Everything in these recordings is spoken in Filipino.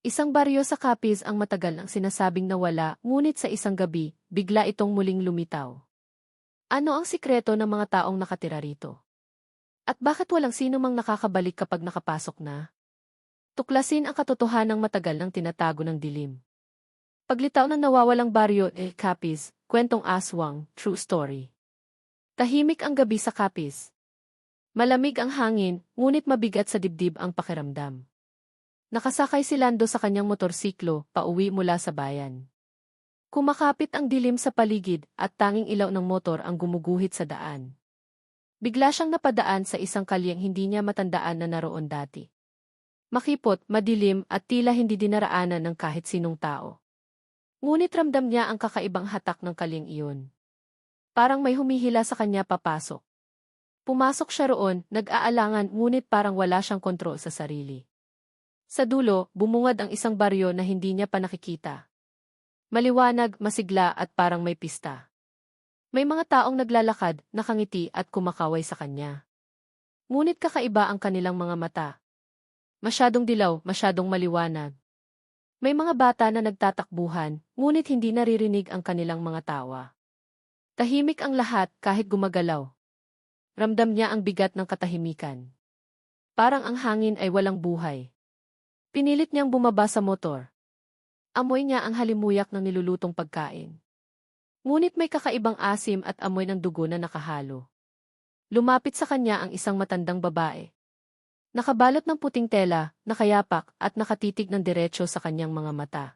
Isang baryo sa Capiz ang matagal ang sinasabing nawala, ngunit sa isang gabi, bigla itong muling lumitaw. Ano ang sikreto ng mga taong nakatira rito? At bakit walang sino mang nakakabalik kapag nakapasok na? Tuklasin ang katotohanang matagal ng tinatago ng dilim. Paglitaw ng nawawalang baryo eh Capiz, kwentong aswang, true story. Tahimik ang gabi sa Capiz. Malamig ang hangin, ngunit mabigat sa dibdib ang pakiramdam. Nakasakay si Lando sa kanyang motorsiklo, pauwi mula sa bayan. Kumakapit ang dilim sa paligid at tanging ilaw ng motor ang gumuguhit sa daan. Bigla siyang napadaan sa isang kalyeng hindi niya matandaan na naroon dati. Makipot, madilim at tila hindi dinaraanan ng kahit sinong tao. Ngunit ramdam niya ang kakaibang hatak ng kalyeng iyon. Parang may humihila sa kanya papasok. Pumasok siya roon, nag-aalangan ngunit parang wala siyang kontrol sa sarili. Sa dulo, bumungad ang isang baryo na hindi niya pa nakikita. Maliwanag, masigla at parang may pista. May mga taong naglalakad, nakangiti at kumakaway sa kanya. Ngunit kakaiba ang kanilang mga mata. Masyadong dilaw, masyadong maliwanag. May mga bata na nagtatakbuhan, ngunit hindi naririnig ang kanilang mga tawa. Tahimik ang lahat kahit gumagalaw. Ramdam niya ang bigat ng katahimikan. Parang ang hangin ay walang buhay. Pinilit niyang bumaba sa motor. Amoy niya ang halimuyak ng nilulutong pagkain. Ngunit may kakaibang asim at amoy ng dugo na nakahalo. Lumapit sa kanya ang isang matandang babae. Nakabalot ng puting tela, nakayapak at nakatitig ng diretsyo sa kanyang mga mata.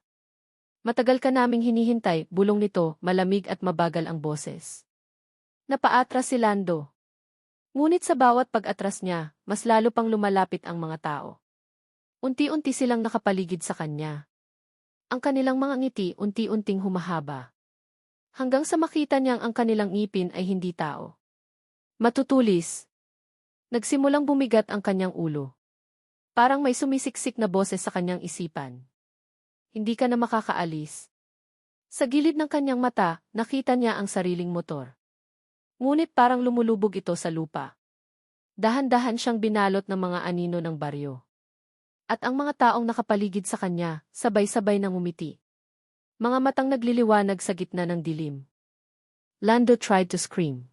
Matagal ka naming hinihintay, bulong nito, malamig at mabagal ang boses. Napaatras si Lando. Ngunit sa bawat pag-atras niya, mas lalo pang lumalapit ang mga tao. Unti-unti silang nakapaligid sa kanya. Ang kanilang mga ngiti unti-unting humahaba. Hanggang sa makita niyang ang kanilang ngipin ay hindi tao. Matutulis. Nagsimulang bumigat ang kanyang ulo. Parang may sumisiksik na boses sa kanyang isipan. Hindi ka na makakaalis. Sa gilid ng kanyang mata, nakita niya ang sariling motor. Ngunit parang lumulubog ito sa lupa. Dahan-dahan siyang binalot ng mga anino ng baryo. At ang mga taong nakapaligid sa kanya, sabay-sabay nang umiti. Mga matang nagliliwanag sa gitna ng dilim. Lando tried to scream.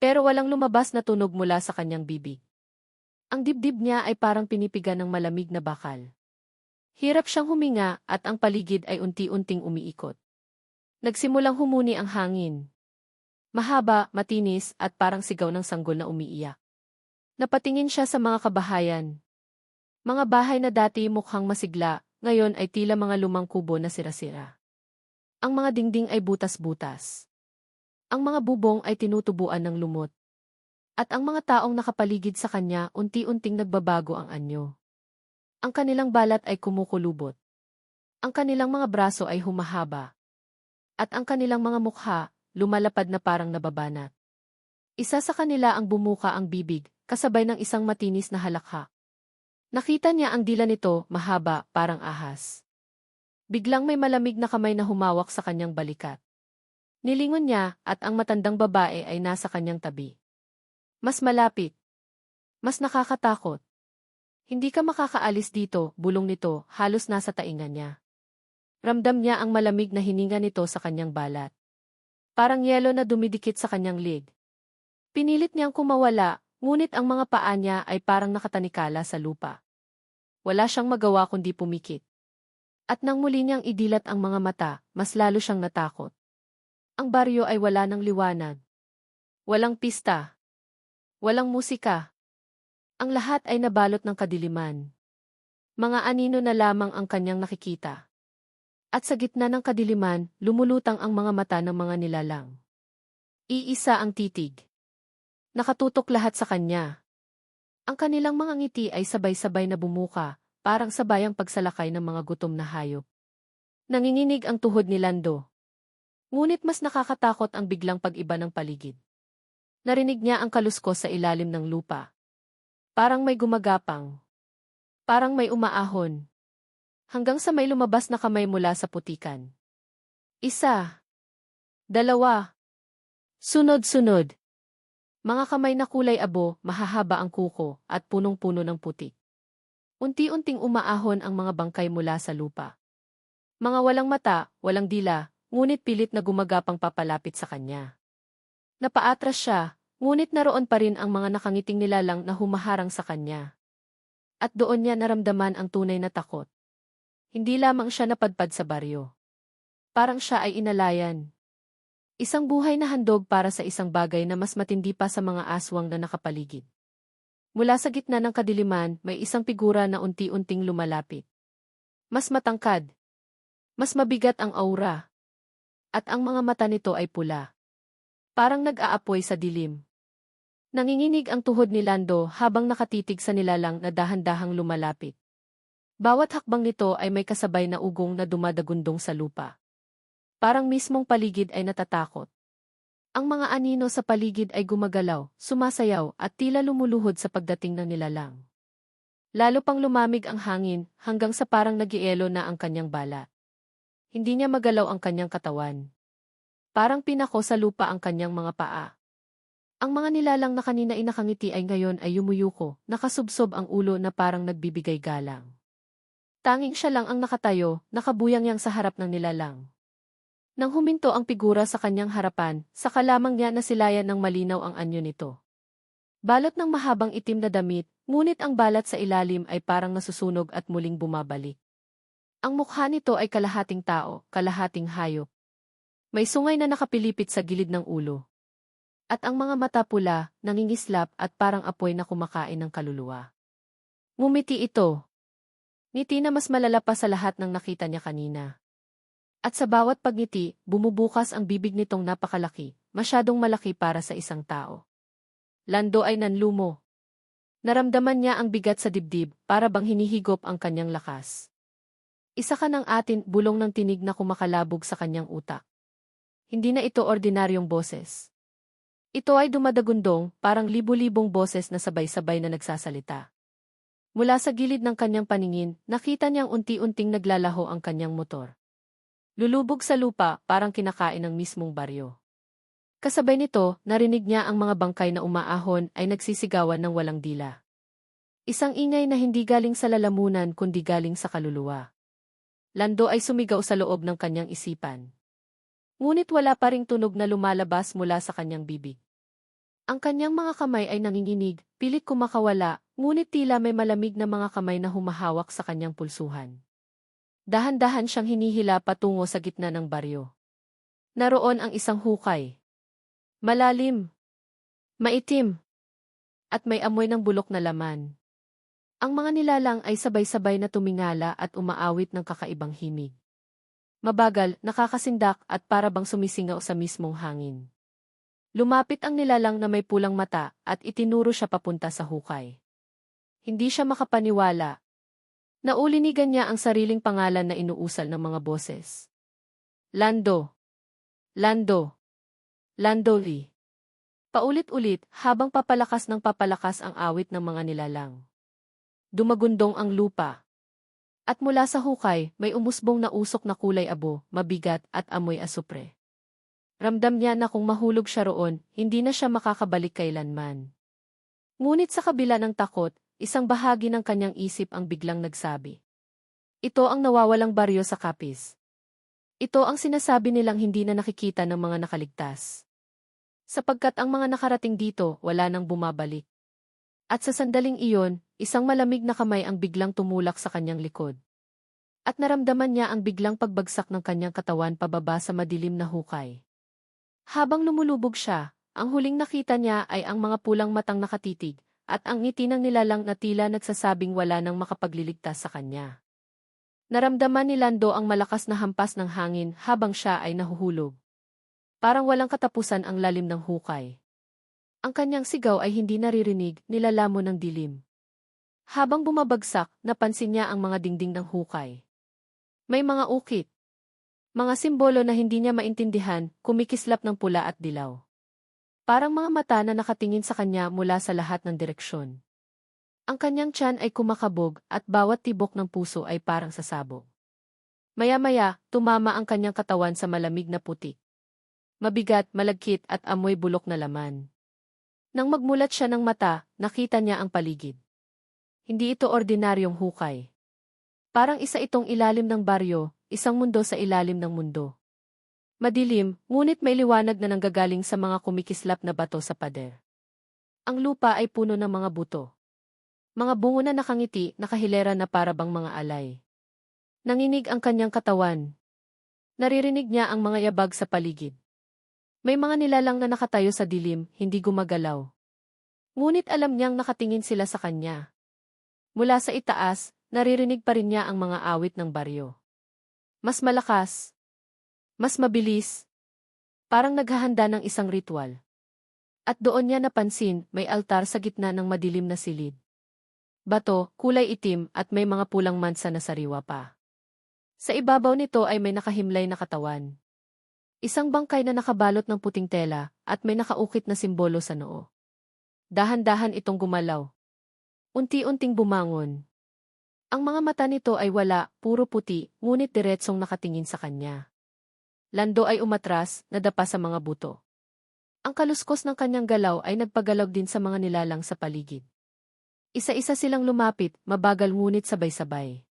Pero walang lumabas na tunog mula sa kanyang bibig. Ang dibdib niya ay parang pinipiga ng malamig na bakal. Hirap siyang huminga at ang paligid ay unti-unting umiikot. Nagsimulang humuni ang hangin. Mahaba, matinis at parang sigaw ng sanggol na umiiyak. Napatingin siya sa mga kabahayan, mga bahay na dati mukhang masigla, ngayon ay tila mga lumang kubo na sira-sira. Ang mga dingding ay butas-butas. Ang mga bubong ay tinutubuan ng lumot. At ang mga taong nakapaligid sa kanya unti-unting nagbabago ang anyo. Ang kanilang balat ay kumukulubot. Ang kanilang mga braso ay humahaba. At ang kanilang mga mukha, lumalapad na parang nababanat. Isa sa kanila ang bumuka ang bibig, kasabay ng isang matinis na halakhak. Nakita niya ang dila nito, mahaba, parang ahas. Biglang may malamig na kamay na humawak sa kanyang balikat. Nilingon niya at ang matandang babae ay nasa kanyang tabi. Mas malapit. Mas nakakatakot. Hindi ka makakaalis dito, bulong nito, halos nasa tainga niya. Ramdam niya ang malamig na hininga nito sa kanyang balat. Parang yelo na dumidikit sa kanyang lig. Pinilit niyang kumawala, Ngunit ang mga paa niya ay parang nakatanikala sa lupa. Wala siyang magawa kundi pumikit. At nang muli niyang idilat ang mga mata, mas lalo siyang natakot. Ang baryo ay wala ng liwanag. Walang pista. Walang musika. Ang lahat ay nabalot ng kadiliman. Mga anino na lamang ang kanyang nakikita. At sa gitna ng kadiliman, lumulutang ang mga mata ng mga nilalang. Iisa ang titig. Nakatutok lahat sa kanya. Ang kanilang mga ngiti ay sabay-sabay na bumuka, parang sabayang pagsalakay ng mga gutom na hayop. Nanginginig ang tuhod ni Lando. Ngunit mas nakakatakot ang biglang pag-iba ng paligid. Narinig niya ang kaluskos sa ilalim ng lupa. Parang may gumagapang. Parang may umaahon. Hanggang sa may lumabas na kamay mula sa putikan. Isa. Dalawa. Sunod-sunod. Mga kamay na kulay abo, mahahaba ang kuko, at punong-puno ng puti. Unti-unting umaahon ang mga bangkay mula sa lupa. Mga walang mata, walang dila, ngunit pilit na gumagapang papalapit sa kanya. Napaatras siya, ngunit naroon pa rin ang mga nakangiting nilalang na humaharang sa kanya. At doon niya naramdaman ang tunay na takot. Hindi lamang siya napadpad sa baryo. Parang siya ay inalayan. Isang buhay na handog para sa isang bagay na mas matindi pa sa mga aswang na nakapaligid. Mula sa gitna ng kadiliman, may isang figura na unti-unting lumalapit. Mas matangkad. Mas mabigat ang aura. At ang mga mata nito ay pula. Parang nag-aapoy sa dilim. Nanginginig ang tuhod ni Lando habang nakatitig sa nilalang na dahan-dahang lumalapit. Bawat hakbang nito ay may kasabay na ugong na dumadagundong sa lupa. Parang mismong paligid ay natatakot. Ang mga anino sa paligid ay gumagalaw, sumasayaw at tila lumuluhod sa pagdating ng nilalang. Lalo pang lumamig ang hangin hanggang sa parang nagielo na ang kanyang balat. Hindi niya magalaw ang kanyang katawan. Parang pinako sa lupa ang kanyang mga paa. Ang mga nilalang na kanina inakangiti ay ngayon ay yumuyuko, nakasubsob ang ulo na parang nagbibigay galang. Tanging siya lang ang nakatayo, nakabuyang yang sa harap ng nilalang. Nang huminto ang figura sa kanyang harapan, saka lamang niya nasilayan ng malinaw ang anyo nito. Balot ng mahabang itim na damit, ngunit ang balat sa ilalim ay parang nasusunog at muling bumabalik. Ang mukha nito ay kalahating tao, kalahating hayop. May sungay na nakapilipit sa gilid ng ulo. At ang mga mata pula, nangingislap at parang apoy na kumakain ng kaluluwa. Ngumiti ito. Ngiti na mas malala pa sa lahat ng nakita niya kanina. At sa bawat pagngiti, bumubukas ang bibig nitong napakalaki, masyadong malaki para sa isang tao. Lando ay nanlumo. Naramdaman niya ang bigat sa dibdib, para bang hinihigop ang kanyang lakas. Isa ka ng atin, bulong ng tinig na kumakalabog sa kanyang utak. Hindi na ito ordinaryong boses. Ito ay dumadagundong, parang libu-libong boses na sabay-sabay na nagsasalita. Mula sa gilid ng kanyang paningin, nakita niyang unti-unting naglalaho ang kanyang motor. Lulubog sa lupa, parang kinakain ng mismong baryo. Kasabay nito, narinig niya ang mga bangkay na umaahon ay nagsisigawan ng walang dila. Isang ingay na hindi galing sa lalamunan kundi galing sa kaluluwa. Lando ay sumigaw sa loob ng kanyang isipan. Ngunit wala pa ring tunog na lumalabas mula sa kanyang bibig. Ang kanyang mga kamay ay nanginginig, pilit kumakawala, ngunit tila may malamig na mga kamay na humahawak sa kanyang pulsuhan. Dahan-dahan siyang hinihila patungo sa gitna ng baryo. Naroon ang isang hukay. Malalim. Maitim. At may amoy ng bulok na laman. Ang mga nilalang ay sabay-sabay na tumingala at umaawit ng kakaibang himig. Mabagal, nakakasindak at para bang sumisingaw sa mismong hangin. Lumapit ang nilalang na may pulang mata at itinuro siya papunta sa hukay. Hindi siya makapaniwala, Naulinigan niya ang sariling pangalan na inuusal ng mga boses. Lando. Lando. Lando Lee. Paulit-ulit habang papalakas ng papalakas ang awit ng mga nilalang. Dumagundong ang lupa. At mula sa hukay, may umusbong na usok na kulay abo, mabigat at amoy asupre. Ramdam niya na kung mahulog siya roon, hindi na siya makakabalik kailanman. Ngunit sa kabila ng takot, Isang bahagi ng kanyang isip ang biglang nagsabi. Ito ang nawawalang baryo sa kapis. Ito ang sinasabi nilang hindi na nakikita ng mga nakaligtas. Sapagkat ang mga nakarating dito, wala nang bumabalik. At sa sandaling iyon, isang malamig na kamay ang biglang tumulak sa kanyang likod. At naramdaman niya ang biglang pagbagsak ng kanyang katawan pababa sa madilim na hukay. Habang lumulubog siya, ang huling nakita niya ay ang mga pulang matang nakatitig, at ang ngiti ng nilalang na tila nagsasabing wala nang makapagliligtas sa kanya. Naramdaman ni Lando ang malakas na hampas ng hangin habang siya ay nahuhulog. Parang walang katapusan ang lalim ng hukay. Ang kanyang sigaw ay hindi naririnig, nilalamo ng dilim. Habang bumabagsak, napansin niya ang mga dingding ng hukay. May mga ukit. Mga simbolo na hindi niya maintindihan, kumikislap ng pula at dilaw. Parang mga mata na nakatingin sa kanya mula sa lahat ng direksyon. Ang kanyang tiyan ay kumakabog at bawat tibok ng puso ay parang sasabog. Maya-maya, tumama ang kanyang katawan sa malamig na putik. Mabigat, malagkit at amoy bulok na laman. Nang magmulat siya ng mata, nakita niya ang paligid. Hindi ito ordinaryong hukay. Parang isa itong ilalim ng baryo, isang mundo sa ilalim ng mundo. Madilim, ngunit may liwanag na nanggagaling sa mga kumikislap na bato sa pader. Ang lupa ay puno ng mga buto. Mga bungo na nakangiti, nakahilera na parabang mga alay. Nanginig ang kanyang katawan. Naririnig niya ang mga yabag sa paligid. May mga nilalang na nakatayo sa dilim, hindi gumagalaw. Ngunit alam niyang nakatingin sila sa kanya. Mula sa itaas, naririnig pa rin niya ang mga awit ng baryo. Mas malakas, mas mabilis. Parang naghahanda ng isang ritual. At doon niya napansin, may altar sa gitna ng madilim na silid. Bato, kulay itim at may mga pulang mansa na sariwa pa. Sa ibabaw nito ay may nakahimlay na katawan. Isang bangkay na nakabalot ng puting tela at may nakaukit na simbolo sa noo. Dahan-dahan itong gumalaw. Unti-unting bumangon. Ang mga mata nito ay wala, puro puti, ngunit diretsong nakatingin sa kanya. Lando ay umatras, nadapa sa mga buto. Ang kaluskos ng kanyang galaw ay nagpagalaw din sa mga nilalang sa paligid. Isa-isa silang lumapit, mabagal ngunit sabay-sabay.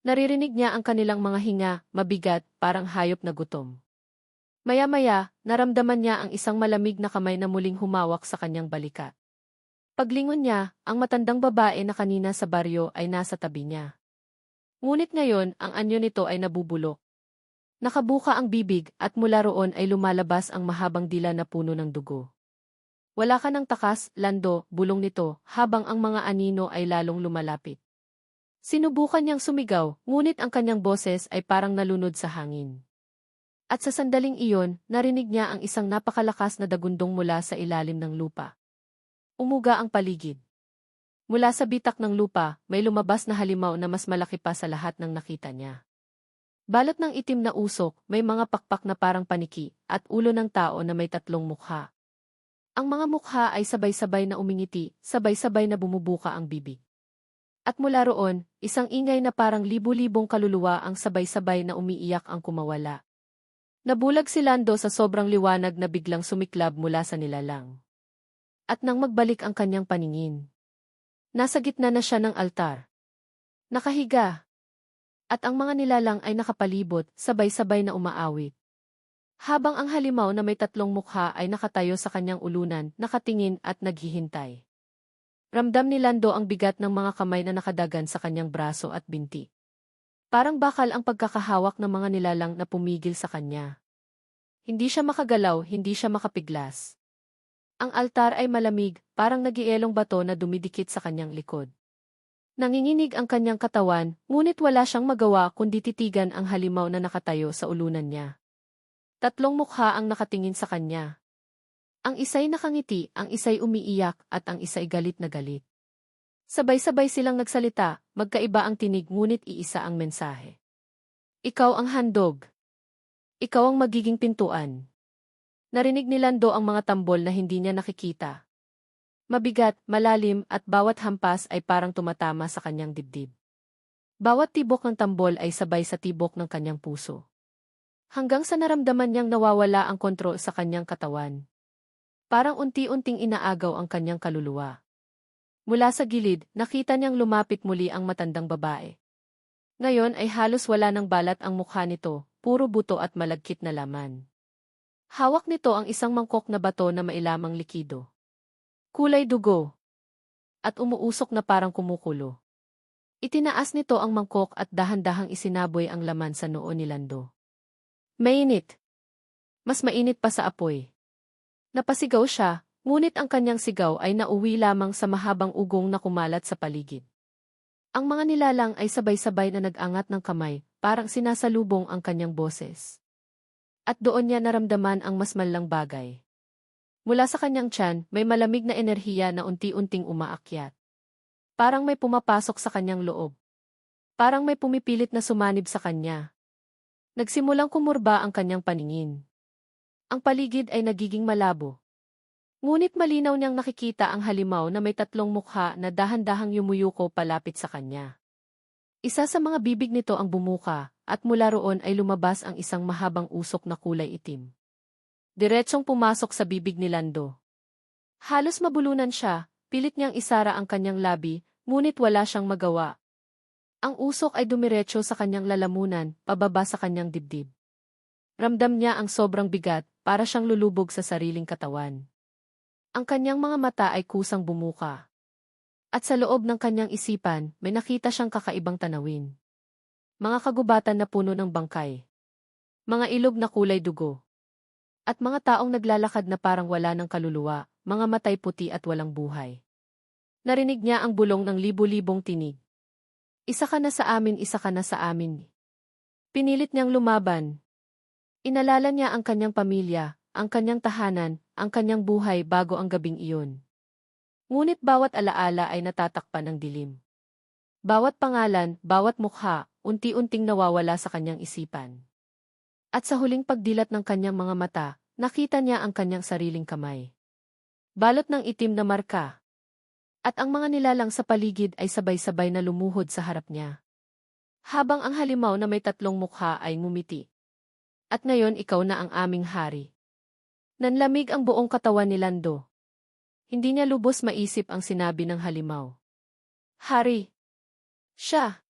Naririnig niya ang kanilang mga hinga, mabigat, parang hayop na gutom. Maya-maya, naramdaman niya ang isang malamig na kamay na muling humawak sa kanyang balikat. Paglingon niya, ang matandang babae na kanina sa baryo ay nasa tabi niya. Ngunit ngayon, ang anyo nito ay nabubulok. Nakabuka ang bibig at mula roon ay lumalabas ang mahabang dila na puno ng dugo. Wala ka ng takas, lando, bulong nito, habang ang mga anino ay lalong lumalapit. Sinubukan niyang sumigaw, ngunit ang kanyang boses ay parang nalunod sa hangin. At sa sandaling iyon, narinig niya ang isang napakalakas na dagundong mula sa ilalim ng lupa. Umuga ang paligid. Mula sa bitak ng lupa, may lumabas na halimaw na mas malaki pa sa lahat ng nakita niya. Balot ng itim na usok, may mga pakpak na parang paniki, at ulo ng tao na may tatlong mukha. Ang mga mukha ay sabay-sabay na umingiti, sabay-sabay na bumubuka ang bibig. At mula roon, isang ingay na parang libu-libong kaluluwa ang sabay-sabay na umiiyak ang kumawala. Nabulag si Lando sa sobrang liwanag na biglang sumiklab mula sa nilalang. At nang magbalik ang kanyang paningin. Nasa gitna na siya ng altar. Nakahiga, at ang mga nilalang ay nakapalibot, sabay-sabay na umaawit. Habang ang halimaw na may tatlong mukha ay nakatayo sa kanyang ulunan, nakatingin at naghihintay. Ramdam ni Lando ang bigat ng mga kamay na nakadagan sa kanyang braso at binti. Parang bakal ang pagkakahawak ng mga nilalang na pumigil sa kanya. Hindi siya makagalaw, hindi siya makapiglas. Ang altar ay malamig, parang nagielong bato na dumidikit sa kanyang likod. Nanginginig ang kanyang katawan, ngunit wala siyang magawa kundi titigan ang halimaw na nakatayo sa ulunan niya. Tatlong mukha ang nakatingin sa kanya. Ang isa'y nakangiti, ang isa'y umiiyak, at ang isa'y galit na galit. Sabay-sabay silang nagsalita, magkaiba ang tinig ngunit iisa ang mensahe. Ikaw ang handog. Ikaw ang magiging pintuan. Narinig ni Lando ang mga tambol na hindi niya nakikita, Mabigat, malalim at bawat hampas ay parang tumatama sa kanyang dibdib. Bawat tibok ng tambol ay sabay sa tibok ng kanyang puso. Hanggang sa naramdaman niyang nawawala ang kontrol sa kanyang katawan. Parang unti-unting inaagaw ang kanyang kaluluwa. Mula sa gilid, nakita niyang lumapit muli ang matandang babae. Ngayon ay halos wala ng balat ang mukha nito, puro buto at malagkit na laman. Hawak nito ang isang mangkok na bato na mailamang likido. Kulay dugo. At umuusok na parang kumukulo. Itinaas nito ang mangkok at dahan-dahang isinaboy ang laman sa noo ni Lando. Mainit. Mas mainit pa sa apoy. Napasigaw siya, ngunit ang kanyang sigaw ay nauwi lamang sa mahabang ugong na kumalat sa paligid. Ang mga nilalang ay sabay-sabay na nag-angat ng kamay, parang sinasalubong ang kanyang boses. At doon niya naramdaman ang mas malang bagay. Mula sa kanyang tiyan, may malamig na enerhiya na unti-unting umaakyat. Parang may pumapasok sa kanyang loob. Parang may pumipilit na sumanib sa kanya. Nagsimulang kumurba ang kanyang paningin. Ang paligid ay nagiging malabo. Ngunit malinaw niyang nakikita ang halimaw na may tatlong mukha na dahan-dahang yumuyuko palapit sa kanya. Isa sa mga bibig nito ang bumuka, at mula roon ay lumabas ang isang mahabang usok na kulay itim. Diretsong pumasok sa bibig ni Lando. Halos mabulunan siya, pilit niyang isara ang kanyang labi, ngunit wala siyang magawa. Ang usok ay dumiretso sa kanyang lalamunan, pababa sa kanyang dibdib. Ramdam niya ang sobrang bigat, para siyang lulubog sa sariling katawan. Ang kanyang mga mata ay kusang bumuka. At sa loob ng kanyang isipan, may nakita siyang kakaibang tanawin. Mga kagubatan na puno ng bangkay. Mga ilog na kulay dugo. At mga taong naglalakad na parang wala ng kaluluwa, mga matay puti at walang buhay. Narinig niya ang bulong ng libu-libong tinig. Isa ka na sa amin, isa ka na sa amin. Pinilit niyang lumaban. Inalala niya ang kanyang pamilya, ang kanyang tahanan, ang kanyang buhay bago ang gabing iyon. Ngunit bawat alaala ay natatakpan ng dilim. Bawat pangalan, bawat mukha, unti-unting nawawala sa kanyang isipan. At sa huling pagdilat ng kanyang mga mata, nakita niya ang kanyang sariling kamay. Balot ng itim na marka. At ang mga nilalang sa paligid ay sabay-sabay na lumuhod sa harap niya. Habang ang halimaw na may tatlong mukha ay ngumiti. At ngayon ikaw na ang aming hari. Nanlamig ang buong katawan ni Lando. Hindi niya lubos maisip ang sinabi ng halimaw. Hari. Siya.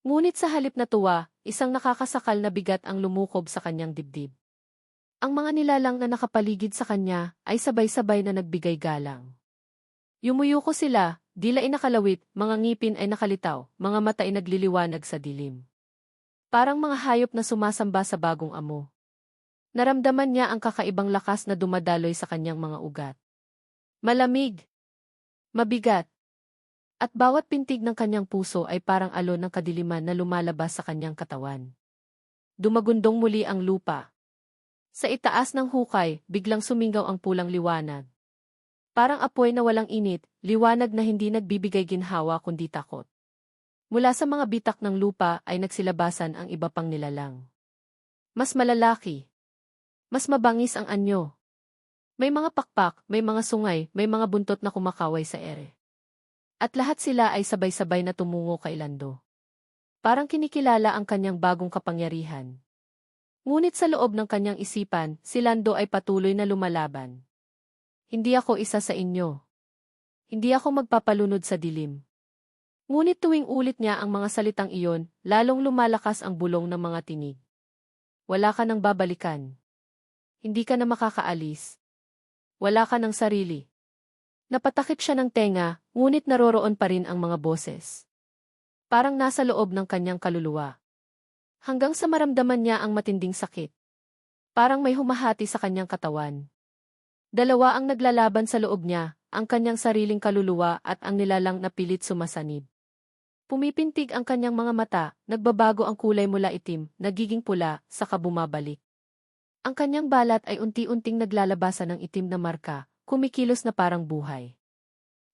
Ngunit sa halip na tuwa, isang nakakasakal na bigat ang lumukob sa kanyang dibdib. Ang mga nilalang na nakapaligid sa kanya ay sabay-sabay na nagbigay galang. Yumuyuko sila, dila ay nakalawit, mga ngipin ay nakalitaw, mga mata ay nagliliwanag sa dilim. Parang mga hayop na sumasamba sa bagong amo. Naramdaman niya ang kakaibang lakas na dumadaloy sa kanyang mga ugat. Malamig. Mabigat. At bawat pintig ng kanyang puso ay parang alon ng kadiliman na lumalabas sa kanyang katawan. Dumagundong muli ang lupa. Sa itaas ng hukay, biglang sumingaw ang pulang liwanag. Parang apoy na walang init, liwanag na hindi nagbibigay ginhawa kundi takot. Mula sa mga bitak ng lupa ay nagsilabasan ang iba pang nilalang. Mas malalaki. Mas mabangis ang anyo. May mga pakpak, may mga sungay, may mga buntot na kumakaway sa ere. At lahat sila ay sabay-sabay na tumungo kay Lando. Parang kinikilala ang kanyang bagong kapangyarihan. Ngunit sa loob ng kanyang isipan, si Lando ay patuloy na lumalaban. Hindi ako isa sa inyo. Hindi ako magpapalunod sa dilim. Ngunit tuwing ulit niya ang mga salitang iyon, lalong lumalakas ang bulong ng mga tinig. Wala ka nang babalikan. Hindi ka na makakaalis. Wala ka ng sarili. Napatakip siya ng tenga, ngunit naroroon pa rin ang mga boses. Parang nasa loob ng kanyang kaluluwa. Hanggang sa maramdaman niya ang matinding sakit. Parang may humahati sa kanyang katawan. Dalawa ang naglalaban sa loob niya, ang kanyang sariling kaluluwa at ang nilalang na pilit sumasanib. Pumipintig ang kanyang mga mata, nagbabago ang kulay mula itim, nagiging pula, saka bumabalik. Ang kanyang balat ay unti-unting naglalabasan ng itim na marka, kumikilos na parang buhay.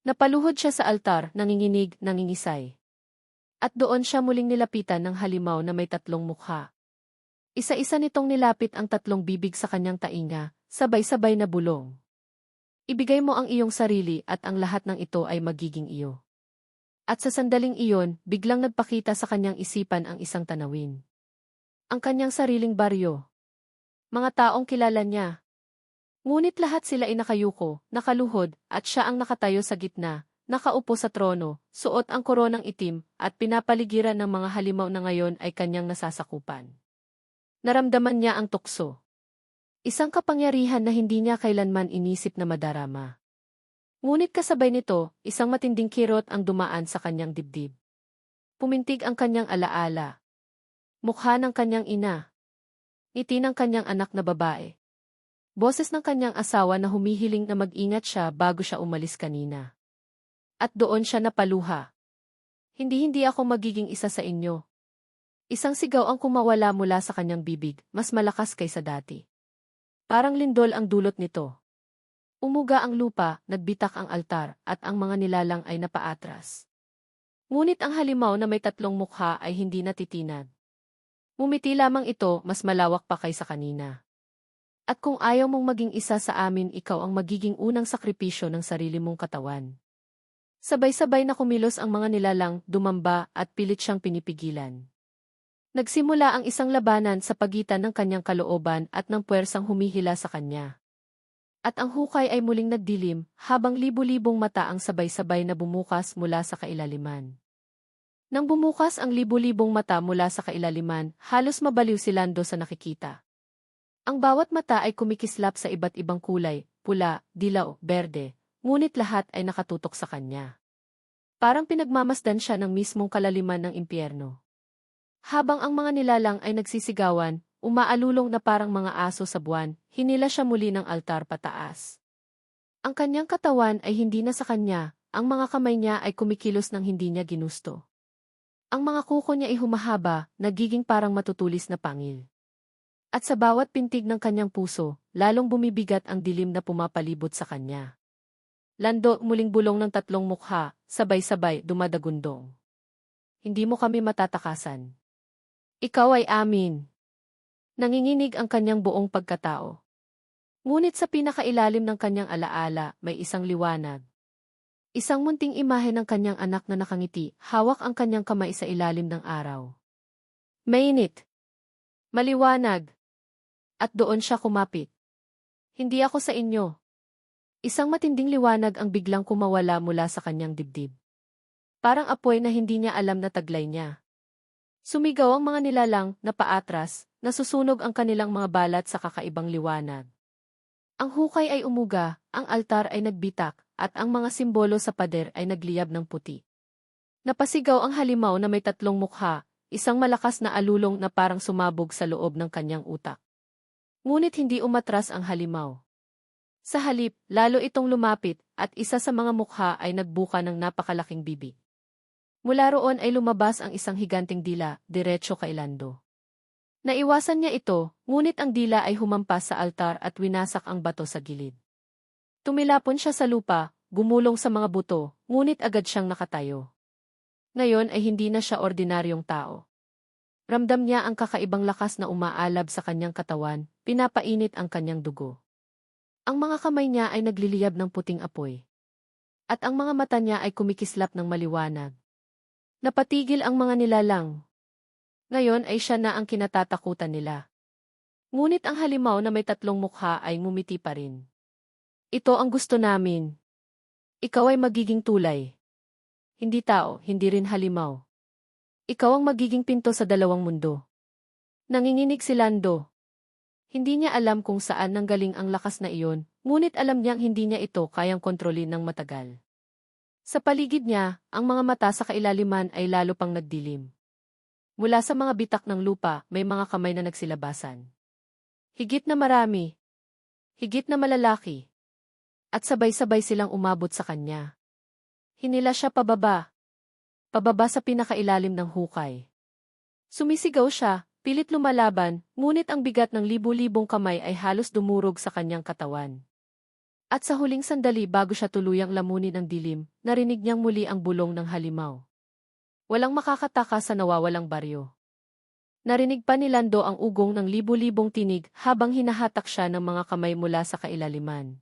Napaluhod siya sa altar, nanginginig, nangingisay. At doon siya muling nilapitan ng halimaw na may tatlong mukha. Isa-isa nitong nilapit ang tatlong bibig sa kanyang tainga, sabay-sabay na bulong. Ibigay mo ang iyong sarili at ang lahat ng ito ay magiging iyo. At sa sandaling iyon, biglang nagpakita sa kanyang isipan ang isang tanawin. Ang kanyang sariling baryo. Mga taong kilala niya, Ngunit lahat sila ay nakayuko, nakaluhod, at siya ang nakatayo sa gitna, nakaupo sa trono, suot ang koronang itim, at pinapaligiran ng mga halimaw na ngayon ay kanyang nasasakupan. Naramdaman niya ang tukso. Isang kapangyarihan na hindi niya kailanman inisip na madarama. Ngunit kasabay nito, isang matinding kirot ang dumaan sa kanyang dibdib. Pumintig ang kanyang alaala. Mukha ng kanyang ina. Ngiti ng kanyang anak na babae. Boses ng kanyang asawa na humihiling na mag-ingat siya bago siya umalis kanina. At doon siya napaluha. Hindi-hindi ako magiging isa sa inyo. Isang sigaw ang kumawala mula sa kanyang bibig, mas malakas kaysa dati. Parang lindol ang dulot nito. Umuga ang lupa, nagbitak ang altar, at ang mga nilalang ay napaatras. Ngunit ang halimaw na may tatlong mukha ay hindi natitinag. Mumiti lamang ito, mas malawak pa kaysa kanina. At kung ayaw mong maging isa sa amin, ikaw ang magiging unang sakripisyo ng sarili mong katawan. Sabay-sabay na kumilos ang mga nilalang, dumamba at pilit siyang pinipigilan. Nagsimula ang isang labanan sa pagitan ng kanyang kalooban at ng puwersang humihila sa kanya. At ang hukay ay muling nagdilim, habang libu-libong mata ang sabay-sabay na bumukas mula sa kailaliman. Nang bumukas ang libu-libong mata mula sa kailaliman, halos mabaliw si Lando sa nakikita. Ang bawat mata ay kumikislap sa iba't ibang kulay, pula, dilaw, berde, ngunit lahat ay nakatutok sa kanya. Parang pinagmamasdan siya ng mismong kalaliman ng impyerno. Habang ang mga nilalang ay nagsisigawan, umaalulong na parang mga aso sa buwan, hinila siya muli ng altar pataas. Ang kanyang katawan ay hindi na sa kanya, ang mga kamay niya ay kumikilos ng hindi niya ginusto. Ang mga kuko niya ay humahaba, nagiging parang matutulis na pangil. At sa bawat pintig ng kanyang puso, lalong bumibigat ang dilim na pumapalibot sa kanya. Lando muling bulong ng tatlong mukha, sabay-sabay dumadagundong. Hindi mo kami matatakasan. Ikaw ay amin. Nanginginig ang kanyang buong pagkatao. Ngunit sa pinakailalim ng kanyang alaala, may isang liwanag. Isang munting imahe ng kanyang anak na nakangiti, hawak ang kanyang kamay sa ilalim ng araw. Mainit. Maliwanag. At doon siya kumapit. Hindi ako sa inyo. Isang matinding liwanag ang biglang kumawala mula sa kanyang dibdib. Parang apoy na hindi niya alam na taglay niya. Sumigaw ang mga nilalang na paatras, nasusunog ang kanilang mga balat sa kakaibang liwanag. Ang hukay ay umuga, ang altar ay nagbitak, at ang mga simbolo sa pader ay nagliyab ng puti. Napasigaw ang halimaw na may tatlong mukha, isang malakas na alulong na parang sumabog sa loob ng kanyang utak. Ngunit hindi umatras ang halimaw. Sa halip, lalo itong lumapit, at isa sa mga mukha ay nagbuka ng napakalaking bibig. Mula roon ay lumabas ang isang higanting dila, diretso kay Lando. Naiwasan niya ito, ngunit ang dila ay humampas sa altar at winasak ang bato sa gilid. Tumilapon siya sa lupa, gumulong sa mga buto, ngunit agad siyang nakatayo. Ngayon ay hindi na siya ordinaryong tao. Ramdam niya ang kakaibang lakas na umaalab sa kanyang katawan, pinapainit ang kanyang dugo. Ang mga kamay niya ay nagliliyab ng puting apoy. At ang mga mata niya ay kumikislap ng maliwanag. Napatigil ang mga nilalang. Ngayon ay siya na ang kinatatakutan nila. Ngunit ang halimaw na may tatlong mukha ay ngumiti pa rin. Ito ang gusto namin. Ikaw ay magiging tulay. Hindi tao, hindi rin halimaw. Ikaw ang magiging pinto sa dalawang mundo. Nanginginig si Lando. Hindi niya alam kung saan nanggaling ang lakas na iyon, ngunit alam niyang hindi niya ito kayang kontrolin ng matagal. Sa paligid niya, ang mga mata sa kailaliman ay lalo pang nagdilim. Mula sa mga bitak ng lupa, may mga kamay na nagsilabasan. Higit na marami. Higit na malalaki. At sabay-sabay silang umabot sa kanya. Hinila siya pababa. Pababa sa pinakailalim ng hukay. Sumisigaw siya, pilit lumalaban, ngunit ang bigat ng libu-libong kamay ay halos dumurog sa kanyang katawan. At sa huling sandali bago siya tuluyang lamunin ng dilim, narinig niyang muli ang bulong ng halimaw. Walang makakataka sa nawawalang baryo. Narinig pa ni Lando ang ugong ng libu-libong tinig habang hinahatak siya ng mga kamay mula sa kailaliman.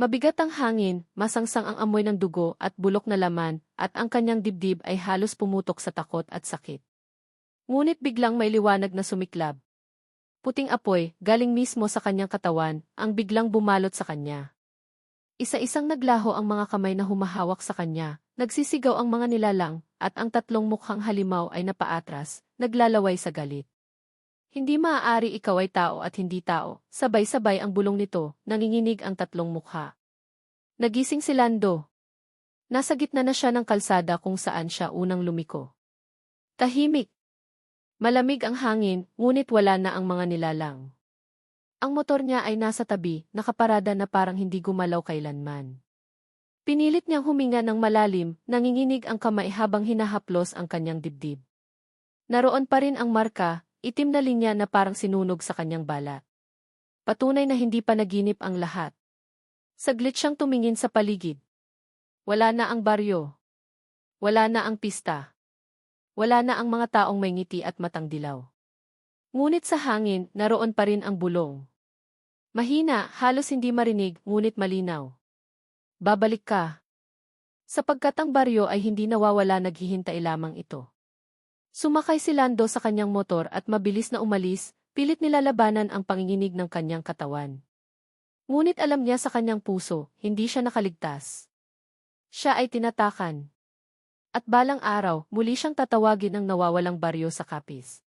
Mabigat ang hangin, masangsang ang amoy ng dugo at bulok na laman, at ang kanyang dibdib ay halos pumutok sa takot at sakit. Ngunit biglang may liwanag na sumiklab, Puting apoy, galing mismo sa kanyang katawan, ang biglang bumalot sa kanya. Isa-isang naglaho ang mga kamay na humahawak sa kanya, nagsisigaw ang mga nilalang, at ang tatlong mukhang halimaw ay napaatras, naglalaway sa galit. Hindi maaari ikaw ay tao at hindi tao, sabay-sabay ang bulong nito, nanginginig ang tatlong mukha. Nagising si Lando. Nasa gitna na siya ng kalsada kung saan siya unang lumiko. Tahimik, Malamig ang hangin, ngunit wala na ang mga nilalang. Ang motor niya ay nasa tabi, nakaparada na parang hindi gumalaw kailanman. Pinilit niyang huminga ng malalim, nanginginig ang kamay habang hinahaplos ang kanyang dibdib. Naroon pa rin ang marka, itim na linya na parang sinunog sa kanyang balat. Patunay na hindi pa naginip ang lahat. Saglit siyang tumingin sa paligid. Wala na ang baryo. Wala na ang pista. Wala na ang mga taong may ngiti at matang dilaw. Ngunit sa hangin, naroon pa rin ang bulong. Mahina, halos hindi marinig, ngunit malinaw. Babalik ka. Sapagkat ang baryo ay hindi nawawala naghihintay lamang ito. Sumakay si Lando sa kanyang motor at mabilis na umalis, pilit nilalabanan ang panginginig ng kanyang katawan. Ngunit alam niya sa kanyang puso, hindi siya nakaligtas. Siya ay tinatakan. At balang araw, muli siyang tatawagin ang nawawalang baryo sa kapis.